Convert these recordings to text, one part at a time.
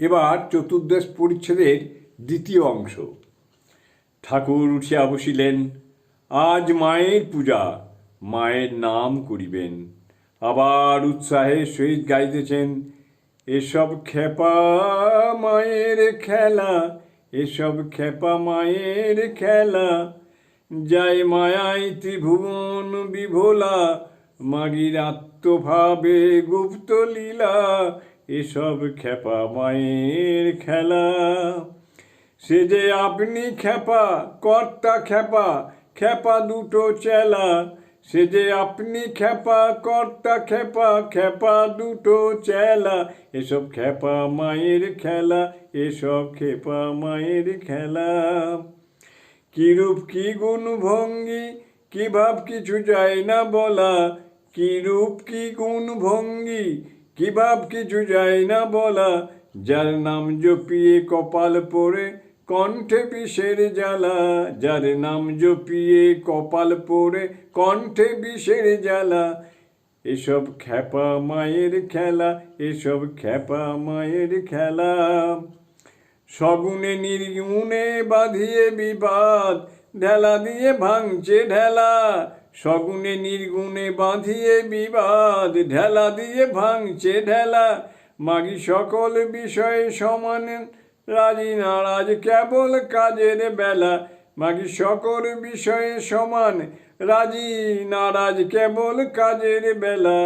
এবার চতুর্দশ পরিচ্ছেদের দ্বিতীয় অংশ। ঠাকুর উঠিয়া বসিলেন, আজ মায়ের পূজা, মায়ের নাম করিবেন। আবার উৎসাহে সহিত গাইতেছেন, এসব খেপা মায়ের খেলা, এসব খেপা মায়ের খেলা। যায় মায়াই ত্রিভুবন বিভোলা, মাগির আত্মভাবে গুপ্ত লীলা এসব খেপা মায়ের খেলা। সে যে আপনি খেপা কর্তা খেপা খেপা দুটো চেলা। সে যে আপনি খেপা কর্তা খেপা খেপা দুটো চেলা। এসব খেপা মায়ের খেলা, এসব খেপা মায়ের খেলা। কিরূপ কি গুণ ভঙ্গি, কি ভাব কিছু যায় না বলা। কিরূপ কি গুণ ভঙ্গি কি ভাব কিছু যায় না বলা। যার নাম জপিয়ে কপাল পরে কণ্ঠে বিষের জ্বালা। যার নাম জপিয়ে কপাল পরে কণ্ঠে বিষের জ্বালা। এসব খ্যাপা মায়ের খেলা, এসব খ্যাপা মায়ের খেলা। সগুনে নির্গুণে বাঁধিয়ে বিবাদ, ঢেলা দিয়ে ভাঙছে ঢেলা। সগুনে নির্গুণে বাঁধিয়ে বিবাদ, ঢেলা দিয়ে ভাঙছে ঢেলা। মাগি সকল বিষয়ে সমান, রাজি নারাজ কেবল কাজের বেলা। মাগি সকল বিষয়ে সমান, রাজি নারাজ কেবল কাজের বেলা।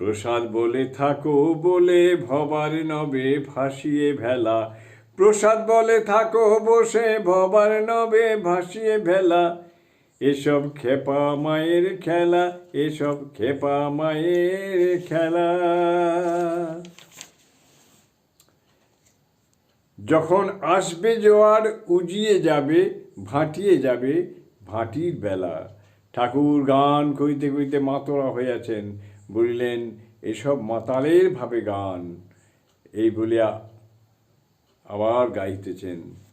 প্রসাদ বলে থাকো বলে ভবার নবে ভাসিয়ে ভেলা। প্রসাদ বলে থাকো বসে ভবার নবে ভাসিয়ে ভেলা। এসব খেপা মায়ের খেলা, এসব খেপা মায়ের খেলা। যখন আসবে জোয়ার, উজিয়ে যাবে, ভাটিয়ে যাবে ভাটির বেলা। ঠাকুর গান কইতে কইতে মাতোরা হইয়াছেন বলিলেন, এসব মাতালের ভাবে গান। এই বলিয়া আবার গাইতেছেন